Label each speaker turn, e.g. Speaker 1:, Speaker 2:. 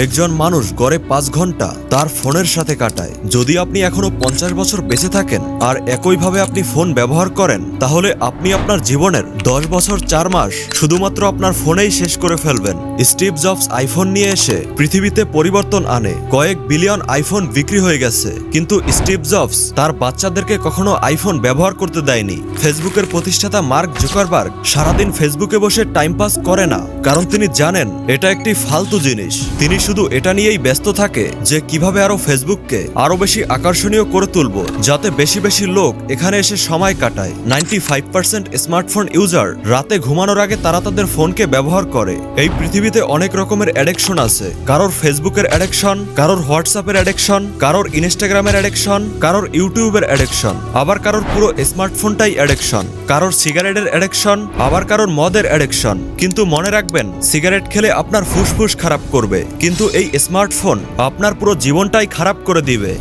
Speaker 1: একজন মানুষ গড়ে পাঁচ ঘণ্টা তার ফোনের সাথে কাটায়। যদি আপনি এখনও পঞ্চাশ বছর বেঁচে থাকেন আর একইভাবে আপনি ফোন ব্যবহার করেন, তাহলে আপনি আপনার জীবনের দশ বছর চার মাস শুধুমাত্র আপনার ফোনেই শেষ করে ফেলবেন। স্টিভ জবস আইফোন নিয়ে এসে পৃথিবীতে পরিবর্তন আনে। কয়েক বিলিয়ন আইফোন বিক্রি হয়ে গেছে, কিন্তু স্টিভ জবস তার বাচ্চাদেরকে কখনো আইফোন ব্যবহার করতে দেয়নি। ফেসবুকের প্রতিষ্ঠাতা মার্ক জুকারবার্গ সারাদিন ফেসবুকে বসে টাইম পাস করে না, কারণ তিনি জানেন এটা একটি ফালতু জিনিস। তিনি শুধু এটা নিয়েই ব্যস্ত থাকে যে কীভাবে আরও ফেসবুককে আরও বেশি আকর্ষণীয় করে তুলব, যাতে বেশি বেশি লোক এখানে এসে সময় কাটায়। Ninety five percent smartphone user রাতে ঘুমানোর আগে তারা তাদের ফোনকে ব্যবহার করে। এই পৃথিবীতে অনেক রকমের অ্যাডিকশন আছে। কারোর ফেসবুকের অ্যাডিকশন কারোর হোয়াটসঅ্যাপের অ্যাডিকশন কারোর ইনস্টাগ্রামের অ্যাডিকশন কারোর ইউটিউবের অ্যাডিকশন আবার কারোর পুরো স্মার্টফোনটাই অ্যাডিকশন কারোর সিগারেটের অ্যাডিকশন আবার কারোর মদের অ্যাডিকশন কিন্তু মনে রাখবেন, সিগারেট খেলে আপনার ফুসফুস খারাপ করবে। কিন্তু এই স্মার্টফোন আপনার পুরো জীবনটাই খারাপ করে দিবে।